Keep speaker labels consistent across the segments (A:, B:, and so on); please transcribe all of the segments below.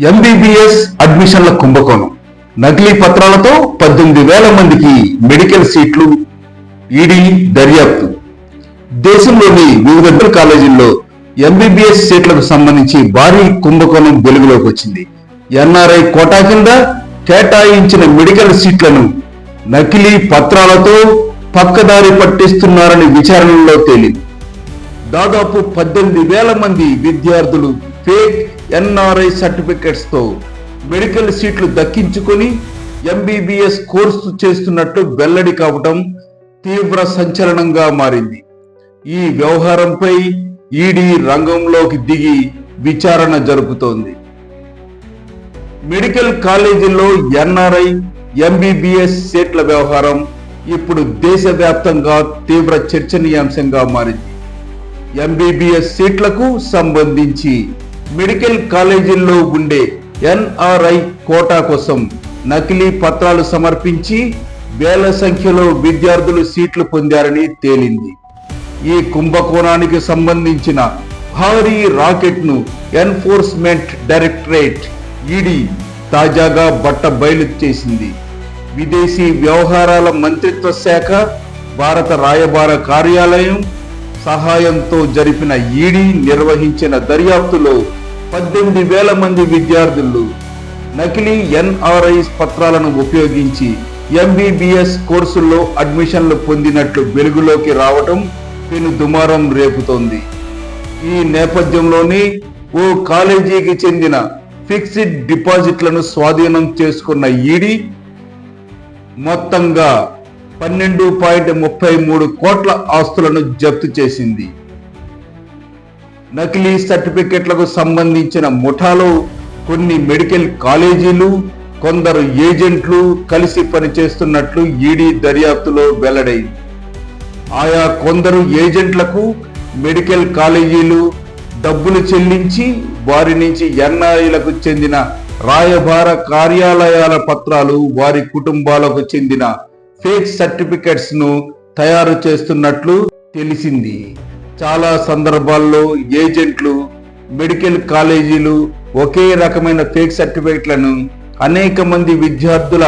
A: MBBS అడ్మిషన్ల కుంభకోణం. నకిలీ పత్రాలతో పద్దెనిమిది వేల మందికి మెడికల్ సీట్లు ఈడీ దర్యాప్తు. దేశంలోని వివిధ మెడికల్ కాలేజీల్లో ఎంబీబీఎస్ సీట్లకు సంబంధించి భారీ కుంభకోణం వెలుగులోకి వచ్చింది. ఎన్ఆర్ఐ కోటా కింద కేటాయించిన మెడికల్ సీట్లను నకిలీ పత్రాలతో పక్కదారి పట్టిస్తున్నారని విచారణలో తేలింది. దాదాపు పద్దెనిమిది వేల మంది విద్యార్థులు ఫేక్ ఎన్ఆర్ఐ సర్టిఫికెట్స్తో మెడికల్ సీట్లు దక్కించుకొని ఎంబీబీఎస్ కోర్సు చేస్తున్నట్లు వెల్లడి కావటం తీవ్ర సంచలనంగా మారింది. ఈ వ్యవహారంపై ఈడీ రంగంలోకి దిగి విచారణ జరుపుతోంది. మెడికల్ కాలేజీల్లో ఎన్ఆర్ఐ ఎంబీబీఎస్ సీట్ల వ్యవహారం ఇప్పుడు దేశవ్యాప్తంగా తీవ్ర చర్చనీయాంశంగా మారింది. ఎంబీబీఎస్ సీట్లకు సంబంధించి మెడికల్ కాలేజీల్లో ఉండే ఎన్ఆర్ఐ కోటా కోసం నకిలీ పత్రాలు సమర్పించి వేల సంఖ్యలో విద్యార్థులు సీట్లు పొందారని తేలింది. ఈ కుంభకోణానికి సంబంధించిన భారీ రాకెట్ను ఎన్ఫోర్స్మెంట్ డైరెక్టరేట్ ఈడీ తాజాగా బట్ట బయలు చేసింది. విదేశీ వ్యవహారాల మంత్రిత్వ శాఖ భారత రాయబార కార్యాలయం సహాయంతో జరిపిన ఈడీ నిర్వహించిన దర్యాప్తులో పద్దెనిమిది వేల మంది విద్యార్థులు నకిలీ ఎన్ఆర్ఐ పత్రాలను ఉపయోగించి ఎంబీబీఎస్ కోర్సుల్లో అడ్మిషన్లు పొందినట్లు వెలుగులోకి రావటం పెను దుమారం రేపుతోంది. ఈ నేపథ్యంలోనే ఓ కాలేజీకి చెందిన ఫిక్స్డ్ డిపాజిట్లను స్వాధీనం చేసుకున్న ఈడీ మొత్తంగా పన్నెండు పాయింట్ ముప్పై మూడు కోట్ల ఆస్తులను జప్తు చేసింది. నకిలీ సర్టిఫికెట్లకు సంబంధించిన ముఠాలో కొన్ని మెడికల్ కాలేజీలు కొందరు ఏజెంట్లు కలిసి పనిచేస్తున్నట్లు ఈడీ దర్యాప్తులో వెల్లడైంది. ఆయా కొందరు ఏజెంట్లకు మెడికల్ కాలేజీలు డబ్బులు చెల్లించి వారి నుంచి ఎన్ఐలకు చెందిన రాయబార కార్యాలయాల పత్రాలు వారి కుటుంబాలకు చెందిన ఫేక్ సర్టిఫికెట్స్ను తయారు చేస్తున్నట్లు తెలిసింది. చాలా సందర్భాల్లో ఏజెంట్లు మెడికల్ కాలేజీలు ఒకే రకమైన ఫేక్ సర్టిఫికెట్లను అనేక మంది విద్యార్థుల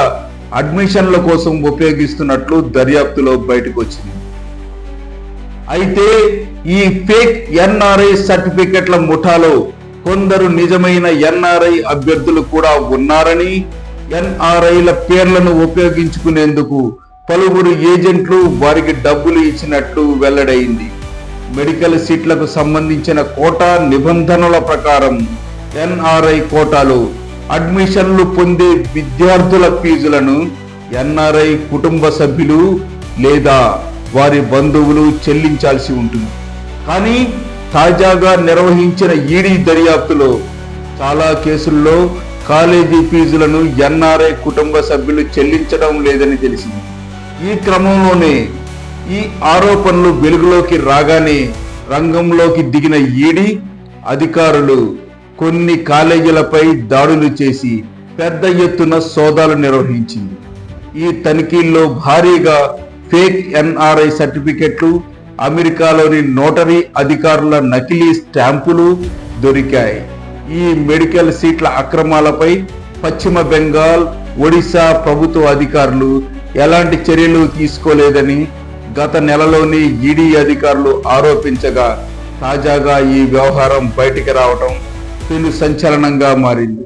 A: అడ్మిషన్ల కోసం ఉపయోగిస్తున్నట్లు దర్యాప్తులో బయటకు వచ్చింది అయితే ఈ ఫేక్ ఎన్ఆర్ఐ సర్టిఫికెట్ల ముఠాలో కొందరు నిజమైన ఎన్ఆర్ఐ అభ్యర్థులు కూడా ఉన్నారని ఎన్ఆర్ఐల పేర్లను ఉపయోగించుకునేందుకు పలువురు ఏజెంట్లు వారికి డబ్బులు ఇచ్చినట్లు వెల్లడైంది. మెడికల్ సీట్లకు సంబంధించిన కోటా నిబంధనల ప్రకారం ఎన్ఆర్ఐ కోటాలో అడ్మిషన్లు పొందే విద్యార్థుల ఫీజులను ఎన్ఆర్ఐ కుటుంబ సభ్యులు లేదా వారి బంధువులు చెల్లించాల్సి ఉంటుంది. కానీ తాజాగా నిర్వహించిన ఈడీ దర్యాప్తులో చాలా కేసుల్లో కాలేజీ ఫీజులను ఎన్ఆర్ఐ కుటుంబ సభ్యులు చెల్లించడం లేదని తెలిసింది. ఈ క్రమంలోనే ఈ ఆరోపణలు వెలుగులోకి రాగానే రంగంలోకి దిగిన ఈడీ అధికారులు కొన్ని కాలేజీలపై దాడులు చేసి పెద్ద ఎత్తున సోదాలు నిర్వహించింది. ఈ తనిఖీల్లో భారీగా ఫేక్ ఎన్ఆర్ఐ సర్టిఫికెట్లు అమెరికాలోని నోటరీ అధికారుల నకిలీ స్టాంపులు దొరికాయి. ఈ మెడికల్ సీట్ల అక్రమాలపై పశ్చిమ బెంగాల్ ఒడిశా ప్రభుత్వ అధికారులు ఎలాంటి చర్యలు తీసుకోలేదని గత నెలలోని ఈడీ అధికారులు ఆరోపించగా తాజాగా ఈ వ్యవహారం బయటికి రావటం పెను సంచలనంగా మారింది.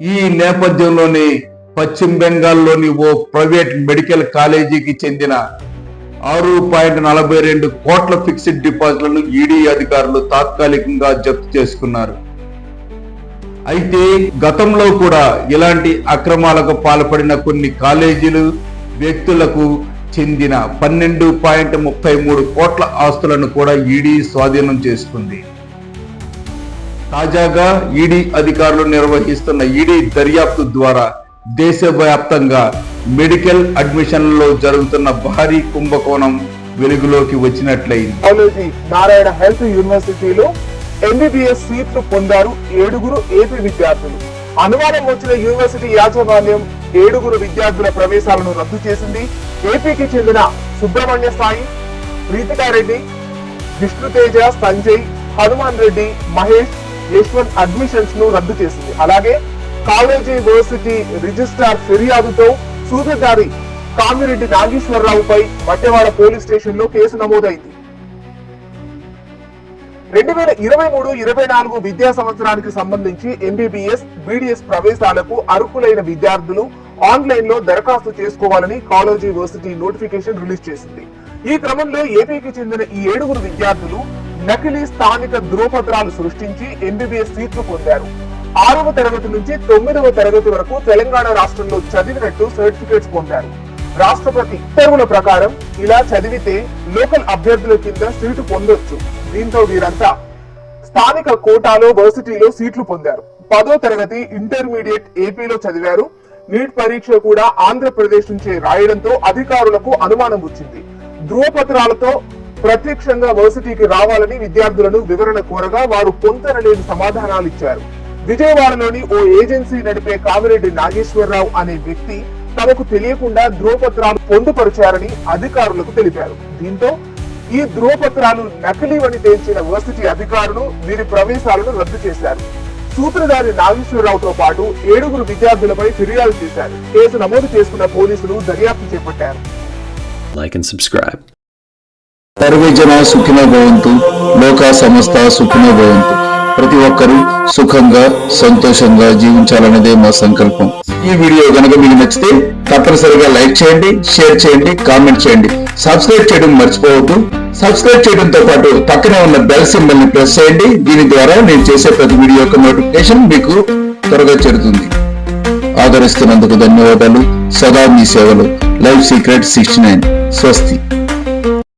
A: ఈ నేపథ్యంలోనే పశ్చిమ బెంగాల్లోని ఓ ప్రైవేట్ మెడికల్ కాలేజీకి చెందిన ఆరు పాయింట్ నలభై రెండు కోట్ల ఫిక్స్డ్ డిపాజిట్లను ఈడీ అధికారులు తాత్కాలికంగా జప్తు చేసుకున్నారు. అయితే గతంలో కూడా ఇలాంటి అక్రమాలకు పాల్పడిన కొన్ని కాలేజీలు వ్యక్తులకు చెందిన పన్నెండు పాయింట్ ముప్పై మూడు కోట్ల ఆస్తులను కూడా ఈడీ స్వాధీనం చేసుకుంది. తాజాగా ఈడీ అధికారులు నిర్వహిస్తున్న ఈడీ దర్యాప్తు ద్వారా దేశవ్యాప్తంగా మెడికల్ అడ్మిషన్లలో జరుగుతున్న భారీ కుంభకోణం వెలుగులోకి వచ్చినట్లయింది.
B: నారాయణ హెల్త్ యూనివర్సిటీలో ఎంబీబీఎస్ సీట్లు పొందారు ఏడుగురు ఏపీ విద్యార్థులు. అనుమానం వచ్చిన యూనివర్సిటీ యాజమాన్యం ఏడుగురు విద్యార్థుల ప్రవేశాలను రద్దు చేసింది. ఏపీకి చెందిన సుబ్రహ్మణ్య సాయి ప్రీతికారెడ్డి విష్ణుతేజ సంజయ్ హనుమాన్ రెడ్డి మహేష్ యశ్వంత్ అడ్మిషన్స్ను రద్దు చేసింది. అలాగే కాలేజీ యూనివర్సిటీ రిజిస్ట్రార్ ఫిర్యాదుతో సూత్రధారి కామిరెడ్డి నాగేశ్వరరావుపై మట్టెవాడ పోలీస్ స్టేషన్లో కేసు నమోదైంది. రెండు వేల ఇరవై మూడు ఇరవై నాలుగు విద్యా సంవత్సరానికి సంబంధించి ఎంబీబీఎస్ బీడీఎస్ ప్రవేశాలకు అర్హులైన విద్యార్థులు ఆన్లైన్లో దరఖాస్తు చేసుకోవాలని కాలేజ్ యూనివర్సిటీ నోటిఫికేషన్ రిలీజ్ చేసింది. ఈ క్రమంలో ఏపీకి చెందిన ఈ ఏడుగురు విద్యార్థులు నకిలీ స్థానిక ధ్రువపత్రాలు సృష్టించి ఎంబీబీఎస్ సీట్లు పొందారు. ఆరవ తరగతి నుంచి తొమ్మిదవ తరగతి వరకు తెలంగాణ రాష్ట్రంలో చదివినట్టు సర్టిఫికేట్స్ పొందారు. రాష్ట్రపతి ఉత్తర్వుల ప్రకారం ఇలా చదివితే లోకల్ అభ్యర్థుల కింద సీటు పొందొచ్చు. దీంతో వీరంతా స్థానిక కోటాలో వర్సిటీలో సీట్లు పొందారు. పదో తరగతి ఇంటర్మీడియట్ ఏపీలో చదివారు. నీట్ పరీక్ష కూడా ఆంధ్రప్రదేశ్ నుంచే రాయడంతో అధికారులకు అనుమానం వచ్చింది. ధ్రువపత్రాలతో ప్రత్యక్షంగా వర్సిటీకి రావాలని విద్యార్థులను వివరణ కోరగా వారు పొంతనలేని సమాధానాలు ఇచ్చారు. విజయవాడలోని ఓ ఏజెన్సీ నడిపే కామిరెడ్డి నాగేశ్వరరావు అనే వ్యక్తి తమకు తెలియకుండా ధ్రువపత్రాలు పొందుపరిచారని అధికారులకు తెలిపారు. దీంతో ఈ ధ్రువపత్రాలు నకిలీవని తేల్చిన వర్సిటీ అధికారులు వీరి ప్రవేశాలను రద్దు చేశారు. సూత్రధారి నాగేశ్వరరావుతో పాటు ఏడుగురు విద్యార్థులపై ఫిర్యాదు చేశారు. కేసు నమోదు చేసుకున్న పోలీసులు దర్యాప్తు చేపట్టారు.
C: Subscribe.
A: సర్వే జన సుఖినో భవంతు లోక సమస్త సుఖినో భవంతు. ప్రతి ఒక్కరూ సుఖంగా సంతోషంగా జీవించాలన్నదే మా సంకల్పం. ఈ వీడియో గనక మీకు నచ్చితే తప్పనిసరిగా లైక్ చేయండి షేర్ చేయండి కామెంట్ చేయండి. సబ్స్క్రైబ్ చేయడం మర్చిపోవద్దు. సబ్స్క్రైబ్ చేయడంతో పాటు పక్కనే ఉన్న బెల్ సింబల్ని ప్రెస్ చేయండి. దీని ద్వారా నేను చేసే ప్రతి వీడియో యొక్క నోటిఫికేషన్ మీకు త్వరగా చేరుతుంది. ఆదరిస్తున్నందుకు ధన్యవాదాలు. సదా మీ సేవలు. లైఫ్ సీక్రెట్ సిక్స్టీ నైన్ స్వస్తి.